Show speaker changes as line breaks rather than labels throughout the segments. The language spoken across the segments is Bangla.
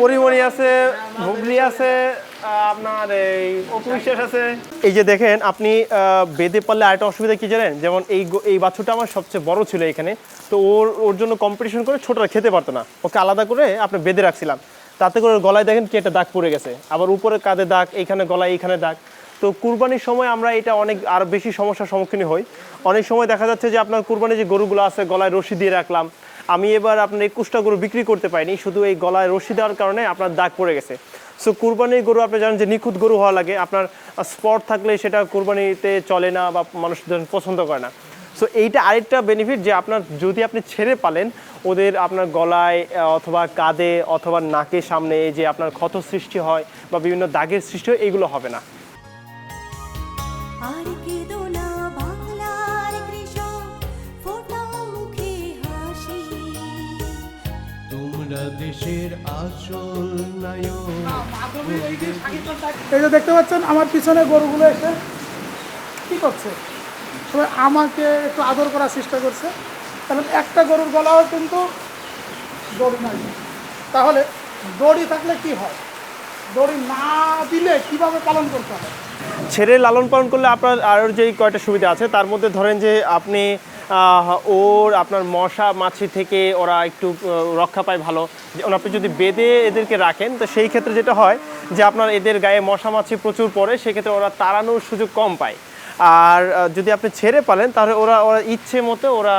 পরিমণি আছে, হুগলি আছে আপনার এই অপবিশ্বাস আছে। এই যে দেখেন, আপনি বেদে পারলে আরেকটা অসুবিধা কি জানেন? যেমন এই এই বাছুরটা আমার সবচেয়ে বড় ছিল এখানে। তো ওর ওর জন্য কম্পিটিশন করে ছোটরা খেতে পারতো না। ওকে আলাদা করে আপনি বেঁধে রাখছিলাম। তাতে করে গলায় দেখেন কি একটা দাগ পড়ে গেছে। আবার উপরে কাঁধে দাগ, এইখানে গলায়, এইখানে দাগ। তো কুরবানির সময় আমরা এটা অনেক, আর বেশি সমস্যার সম্মুখীন হই। অনেক সময় দেখা যাচ্ছে যে আপনার কুরবানির যে গরুগুলো আছে, গলায় রশি দিয়ে রাখলাম। আমি এবার আপনার একুশটা গরু বিক্রি করতে পারিনি, শুধু এই গলায় রশি দেওয়ার কারণে আপনার দাগ পড়ে গেছে। সো কুরবানির গরু আপনি জানেন যে নিখুঁত গরু হওয়া লাগে, আপনার স্পট থাকলে সেটা কুরবানিতে চলে না বা মানুষ পছন্দ করে না। সো এইটা আরেকটা বেনিফিট যে আপনার যদি আপনি ছেড়ে পালেন, ওদের আপনার গলায় অথবা কাঁধে, অথবা নাকের সামনে এই যে আপনার ক্ষত সৃষ্টি হয় বা বিভিন্ন দাগের সৃষ্টি হয় এইগুলো হবে না।
আর কেঁদো
আসল নায়ক।
এই যে দেখতে পাচ্ছেন আমার পিছনে গরুগুলো এসে কি করছে? সবাই আমাকে একটু আদর করার চেষ্টা করছে। কারণ একটা গরুর গলাও কিন্তু দড়ি নাই। তাহলে দড়ি থাকলে কি হয়? দড়ি না দিলে কীভাবে পালন করতে হয়
ছেড়ে লালন পালন করলে আপনার আরও যেই কয়টা সুবিধা আছে তার মধ্যে ধরেন যে আপনি ওর আপনার মশা মাছি থেকে ওরা একটু রক্ষা পায় ভালো। যেমন আপনি যদি বেঁধে এদেরকে রাখেন, তো সেই ক্ষেত্রে যেটা হয় যে আপনার এদের গায়ে মশা মাছি প্রচুর পড়ে, সেক্ষেত্রে ওরা তাড়ানোর সুযোগ কম পায়। আর যদি আপনি ছেড়ে পালেন, তাহলে ওরা ওরা ইচ্ছে মতো ওরা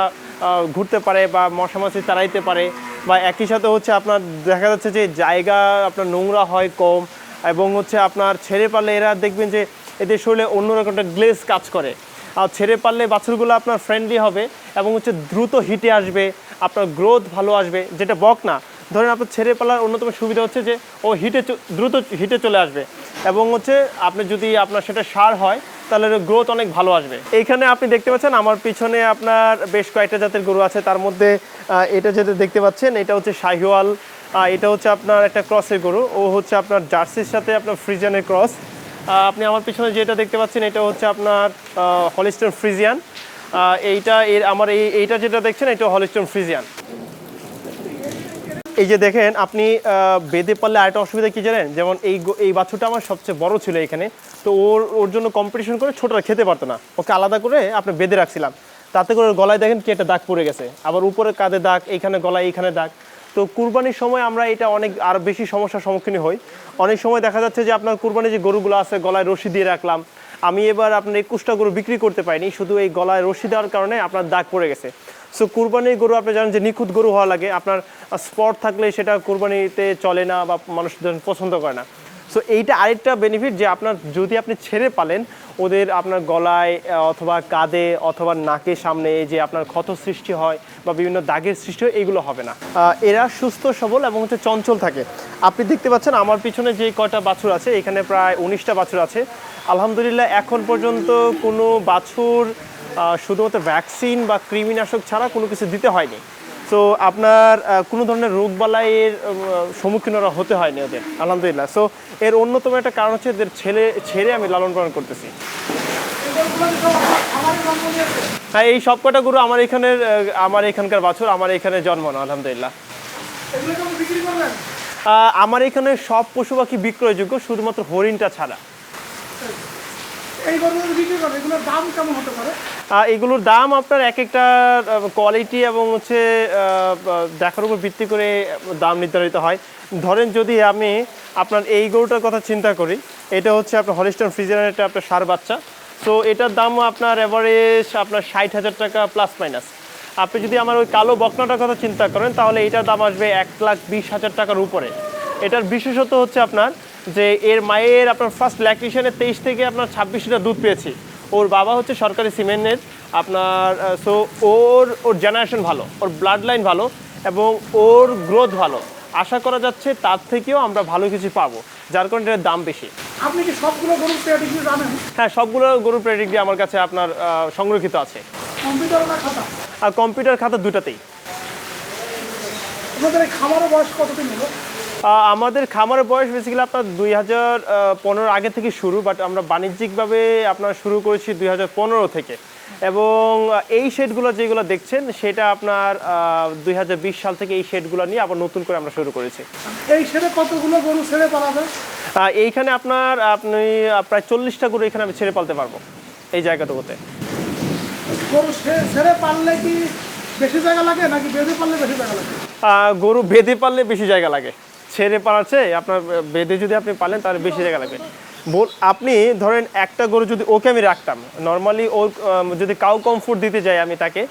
ঘুরতে পারে বা মশা মাছি তাড়াইতে পারে। বা একই সাথে হচ্ছে আপনার, দেখা যাচ্ছে যে জায়গা আপনার নোংরা হয় কম, এবং হচ্ছে আপনার ছেড়ে পারলে এরা দেখবেন যে এদের শরীরে অন্যরকম একটা গ্লেজ কাজ করে। আর ছেড়ে পারলে বাছুরগুলো আপনার ফ্রেন্ডলি হবে এবং হচ্ছে দ্রুত হিটে আসবে, আপনার গ্রোথ ভালো আসবে, যেটা বক না। ধরেন আপনার ছেড়ে পালার অন্যতম সুবিধা হচ্ছে যে, ও হিটে দ্রুত হিটে চলে আসবে। এবং হচ্ছে আপনি যদি আপনার সেটা সার হয়, তাহলে গ্রোথ অনেক ভালো আসবে। এইখানে আপনি দেখতে পাচ্ছেন আমার পিছনে আপনার বেশ কয়েকটা জাতের গরু আছে। তার মধ্যে এটা যেটা দেখতে পাচ্ছেন, এটা হচ্ছে শাহিওয়াল এটা হচ্ছে আপনার একটা ক্রসের গরু। ও হচ্ছে আপনার জার্সির সাথে আপনার ফ্রিজানের ক্রস আপনি আমার পিছনে যেটা দেখতে পাচ্ছেন, এটা হচ্ছে আপনার হলিস্টন ফ্রিজিয়ান এইটা এর, আমার এই, এইটা যেটা দেখছেন, এটা হলিস্টন ফ্রিজিয়ান এই যে দেখেন, আপনি বেঁধে পারলে আরেকটা অসুবিধা কি জানেন? যেমন এই এই বাছুরটা আমার সবচেয়ে বড় ছিল এখানে। তো ওর ওর জন্য কম্পিটিশন করে ছোটরা খেতে পারতো না। ওকে আলাদা করে আপনি বেঁধে রাখছিলাম। তাতে করে গলায় দেখেন কি একটা দাগ পড়ে গেছে। আবার উপরে কাঁধে দাগ, এইখানে গলায়, এইখানে দাগ। তো কুরবানির সময় আমরা এটা অনেক আর বেশি সমস্যার সম্মুখীন হই। অনেক সময় দেখা যাচ্ছে যে আপনার কুরবানির যে গরুগুলো আছে, গলায় রশি দিয়ে রাখলাম, আমি এবার আপনার একুশটা গরু বিক্রি করতে পারিনি, শুধু এই গলায় রশি দেওয়ার কারণে আপনার দাগ পড়ে গেছে। সো কুরবানির গরু আপনি জানেন যে নিখুঁত গরু হওয়া লাগে, আপনার স্পট থাকলে সেটা কুরবানিতে চলে না বা মানুষ পছন্দ করে না। সো এইটা আরেকটা বেনিফিট যে আপনার যদি আপনি ছেড়ে পালেন, ওদের আপনার গলায় অথবা কাঁধে, অথবা নাকের সামনে যে আপনার ক্ষত সৃষ্টি হয় বা বিভিন্ন দাগের সৃষ্টি হয় এগুলো হবে না। এরা সুস্থ, সবল এবং হচ্ছে চঞ্চল থাকে। আপনি দেখতে পাচ্ছেন আমার পিছনে যে কয়টা বাছুর আছে, এখানে প্রায় উনিশটা বাছুর আছে। আলহামদুলিল্লাহ, এখন পর্যন্ত কোনো বাছুর শুধুমাত্র ভ্যাকসিন বা কৃমিনাশক ছাড়া কোনো কিছু দিতে হয়নি। তো আপনার কোনো ধরনের রোগবালাইয়ের উম, সম্মুখীন ওরা হতে হয়নি ওদের আলহামদুলিল্লাহ। সো এর অন্যতম একটা কারণ হচ্ছে এদের ছেলে ছেড়ে আমি লালন পালন করতেছি।
জন্ম
হ্যাঁ এই সব কটা গরু আমার এখানের আমার এখানকার বাছুর আমার এখানে আলহামদুলিল্লাহ
বিক্রি করবেন
আহ, আমার এখানে সব পশু পাখি বিক্রয়যোগ্য শুধুমাত্র হরিণটা ছাড়া।
এগুলোর দাম
আপনার এক একটা কোয়ালিটি এবং হচ্ছে দেখার উপর ভিত্তি করে দাম নির্ধারিত হয়। ধরেন যদি আমি আপনার এই গরুটার কথা চিন্তা করি, এটা হচ্ছে আপনার হলিস্টন ফ্রিজারের একটা আপনার সার বাচ্চা। সো এটার দাম আপনার এভারেজ আপনার ষাট হাজার টাকা প্লাস মাইনাস আপনি যদি আমার ওই কালো বকনাটার কথা চিন্তা করেন, তাহলে এটার দাম আসবে এক লাখ বিশ হাজার টাকার উপরে। এটার বিশেষত হচ্ছে আপনার যে এর মায়ের আপনার ফার্স্ট ল্যাকটেশনে তেইশ থেকে আপনার ছাব্বিশ লিটার দুধ পেয়েছি। ওর বাবা হচ্ছে সরকারি সিমেন্টের আপনার সো ওর ওর জেনারেশন ভালো ওর ব্লাড লাইন ভালো এবং ওর গ্রোথ ভালো। আশা করা যাচ্ছে তার থেকেও আমরা ভালো কিছু পাবো যার কারণে এটার দাম বেশি।
আপনি কি সবগুলো গরুর পেয়ারিগুলো জানেন?
হ্যাঁ সবগুলো গরুর প্রেডিগ্রি আমার কাছে আপনার সংরক্ষিত আছে।
কম্পিউটার না খাতা?
আর কম্পিউটার খাতা দুটাতেই।
আপনাদের খামারের বয়স কতদিন হলো?
আমাদের খামারের বয়স বেসিক্যালি আপনার দুই হাজার পনেরো আগে থেকে শুরু বাট আমরা বাণিজ্যিকভাবে আপনার শুরু করেছি দুই হাজার পনেরো থেকে। এবং এই শেডগুলো যেগুলো দেখছেন সেটা আপনার দুই হাজার বিশ সাল থেকে এই শেডগুলো নিয়ে আবার নতুন করে আমরা শুরু করেছি।
এই ছেড়ে কতগুলো গরু ছেড়ে পালাবে
আহ, এইখানে আপনার আপনি প্রায় চল্লিশটা গরু এখানে আমি ছেড়ে পালতে পারব এই জায়গাটুকুতে।
গরু ছেড়ে পারলে কি বেশি জায়গা লাগে নাকি বেঁধে পারলে বেশি জায়গা লাগে?
গরু বেঁধে পারলে বেশি জায়গা লাগে। ছেড়ে চেয়ে আপনার বেঁধে যদি আপনি পালেন, তাহলে বেশি জায়গা লাগবে। আপনি ধরেন একটা গরু যদি ওকে আমি রাখতাম নর্মালি ওর যদি কাউ কমফোর্ট দিতে যাই আমি তাকে,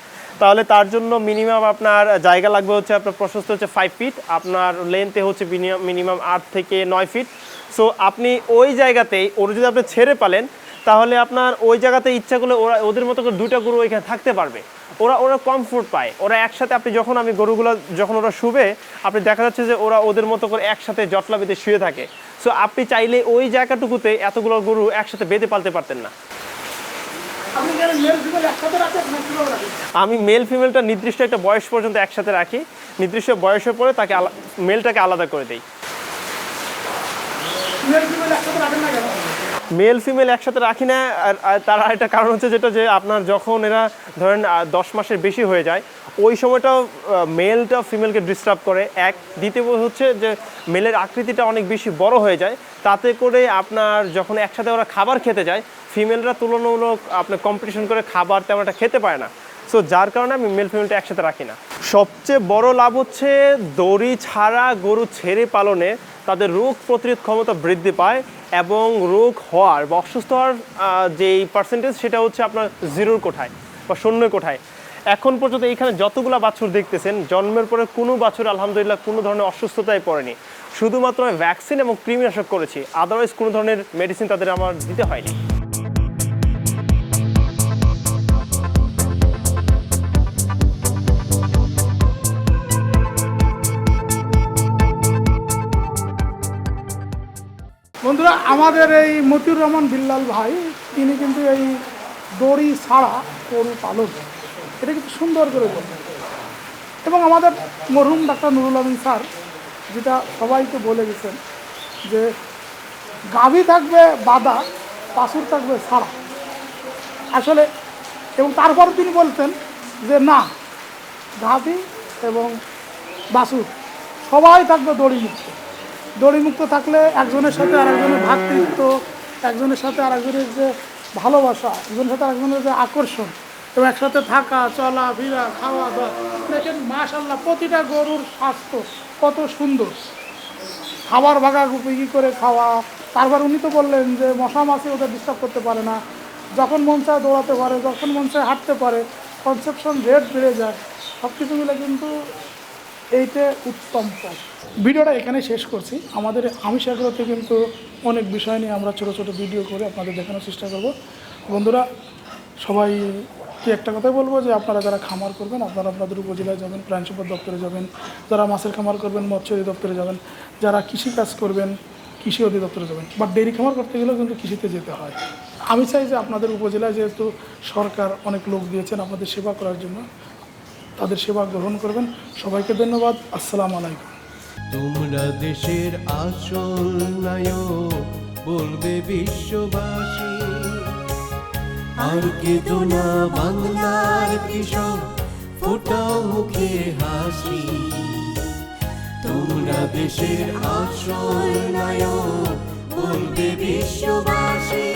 তাহলে তার জন্য মিনিমাম আপনার জায়গা লাগবে হচ্ছে আপনার প্রশস্ত হচ্ছে ফাইভ ফিট আপনার লেন্থে হচ্ছে মিনিমাম আট থেকে নয় ফিট সো আপনি ওই জায়গাতেই ওর যদি আপনি ছেড়ে পালেন, তাহলে আপনার ওই জায়গাতে ইচ্ছা করলে ওরা, ওদের মতো করে দুইটা গরু ওইখানে থাকতে পারবে। ওরা ওরা কমফোর্ট পায়। ওরা একসাথে আপনি যখন আমি গরুগুলো যখন ওরা শুবে আপনি দেখা যাচ্ছে যে ওরা ওদের মতো করে একসাথে জটলা বেঁধে শুয়ে থাকে। সো আপনি চাইলে ওই জায়গাটুকুতে এতগুলো গরু একসাথে বেঁধে পালতে পারতেন না। আমি মেল ফিমেলটা নির্দিষ্ট একটা বয়স পর্যন্ত একসাথে রাখি। নির্দিষ্ট বয়সের পরে তাকে মেলটাকে আলাদা করে দেই।
মেল ফিমেল একসাথে
রাখি না, আর তার আরেকটা কারণ হচ্ছে যেটা যে আপনার যখন এরা ধরেন দশ মাসের বেশি হয়ে যায়, ওই সময়টা মেলটা ফিমেলকে ডিস্টার্ব করে। এক, দ্বিতীয় হচ্ছে যে মেলের আকৃতিটা অনেক বেশি বড় হয়ে যায়, তাতে করে আপনার যখন একসাথে ওরা খাবার খেতে যায়, ফিমেলরা তুলনামূলক আপনার কম্পিটিশন করে খাবার তেমন একটা খেতে পারে না। সো যার কারণে আমি মেল ফিমেলটা একসাথে রাখি না। সবচেয়ে বড় লাভ হচ্ছে দড়ি ছাড়া গরু ছেড়ে পালনে তাদের রোগ প্রতিরোধ ক্ষমতা বৃদ্ধি পায়। এবং রোগ হওয়ার বা অসুস্থ হওয়ার যেই পার্সেন্টেজ সেটা হচ্ছে আপনার জিরোর কোঠায় বা শূন্য কোঠায়। এখন পর্যন্ত এইখানে যতগুলো বাছুর দেখতেছেন, জন্মের পরে কোনো বাছুর আলহামদুলিল্লাহ কোনো ধরনের অসুস্থতায় পড়েনি। শুধুমাত্র ভ্যাকসিন এবং কৃমিনাশক করেছি আদারওয়াইজ কোনো ধরনের মেডিসিন তাদের আমার দিতে হয়নি।
বন্ধুরা, আমাদের এই মতিউর রহমান বিল্লাল ভাই, তিনি কিন্তু এই দড়ি ছাড়া গরু পালন এটা কিন্তু সুন্দর করে বলেন এবং আমাদের মরহুম ডাক্তার নুরুল আমিন স্যার, যেটা সবাইকে বলে গেছেন যে, গাভী থাকবে বাদা পাশুর থাকবে ছাড়া। আসলে, এবং তারপর তিনি বলতেন যে, না, গাভী এবং বাসুর সবাই থাকবে দড়িমুক্ত দড়িমুক্ত থাকলে একজনের সাথে আরেকজনের ভ্রাতৃত্ব একজনের সাথে আরেকজনের যে ভালোবাসা, একজনের সাথে আরেকজনের যে আকর্ষণ এবং একসাথে থাকা, চলা, ফিরা, খাওয়া, দাওয়া। দেখেন মাশাল্লাহ প্রতিটা গরুর স্বাস্থ্য কত সুন্দর। খাবার ভাগা গুপি করে খাওয়া? তারপর উনি তো বললেন যে, মশা মাছি ওদের ডিস্টার্ব করতে পারে না। যখন মন চায় দৌড়াতে পারে, যখন মন চায় হাঁটতে পারে কনসেপশন রেট বেড়ে যায়। সব কিছু মিলে কিন্তু এইটা উত্তম পথ। ভিডিওটা এখানে শেষ করছি। আমাদের আমিষ আগ্রহতে কিন্তু অনেক বিষয় নিয়ে আমরা ছোটো ছোটো ভিডিও করে আপনাদের দেখানোর চেষ্টা করব। বন্ধুরা, সবাই কি একটা কথাই বলব যে আপনারা যারা খামার করবেন, আপনারা আপনাদের উপজেলায় যাবেন, প্রাণ সম্পদ দপ্তরে যাবেন, যারা মাছের খামার করবেন মৎস্য অধিদপ্তরে যাবেন, যারা কৃষি কাজ করবেন, কৃষি অধিদপ্তরে যাবেন বা ডেরি খামার করতে গেলেও কিন্তু কৃষিতে যেতে হয়। আমি চাই যে আপনাদের উপজেলায় যেহেতু সরকার অনেক লোক দিয়েছেন আপনাদের সেবা করার জন্য তাদের সেবা গ্রহণ করবেন। সবাইকে ধন্যবাদ। আসসালামু আলাইকুম।
তোমরা দেশের আসল নায়ক, বলবে বিশ্ববাসী। আর কেঁদো না বাংলার কৃষক, ফোটাও মুখে হাসি। তোমরা দেশের আসল নায়ক, বলবে বিশ্ববাসী।